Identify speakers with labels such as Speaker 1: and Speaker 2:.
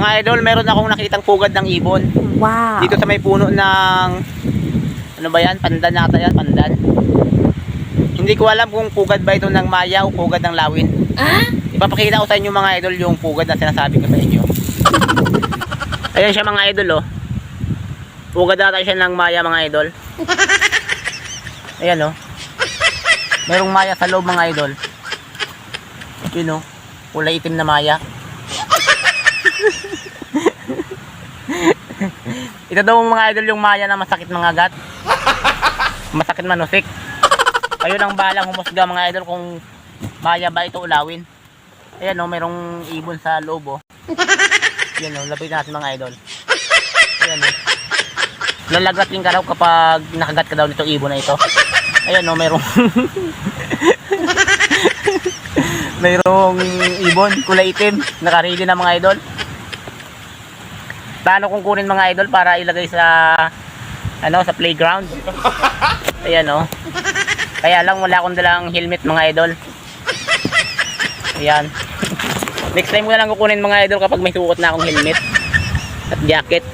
Speaker 1: Mga idol, meron akong nakitang pugad ng ibon.
Speaker 2: Wow.
Speaker 1: Dito sa may puno ng ano ba yan? Pandan nata yan, pandan. Hindi ko alam kung pugad ba ito ng maya o pugad ng lawin.
Speaker 2: Ah?
Speaker 1: Ipapakita ko sa inyo mga idol yung pugad na sinasabi ko sa inyo. Ayan siya mga idol oh. Pugad nata siya ng maya mga idol. Ayan oh. Merong maya sa loob mga idol. Yun oh. Kulay itim na maya. Ito daw mga idol yung maya na masakit mga gat. Masakit manusik. Kayo nang balang humusga mga idol kung maya ba ito ulawin. Ayan o, merong ibon sa loob o. Yan o, lapit natin mga idol. Ayan o. Lalagatin ka raw kapag nakagat ka daw nitong ibon na ito. Ayan o, merong... merong ibon, kulay itim. Nakaready na mga idol. Paano kung kunin mga idol para ilagay sa ano sa playground? Ayan o. Kaya lang wala akong dalang helmet mga idol. Ayan. Next time ko na lang kukunin mga idol kapag may suot na akong helmet at jacket.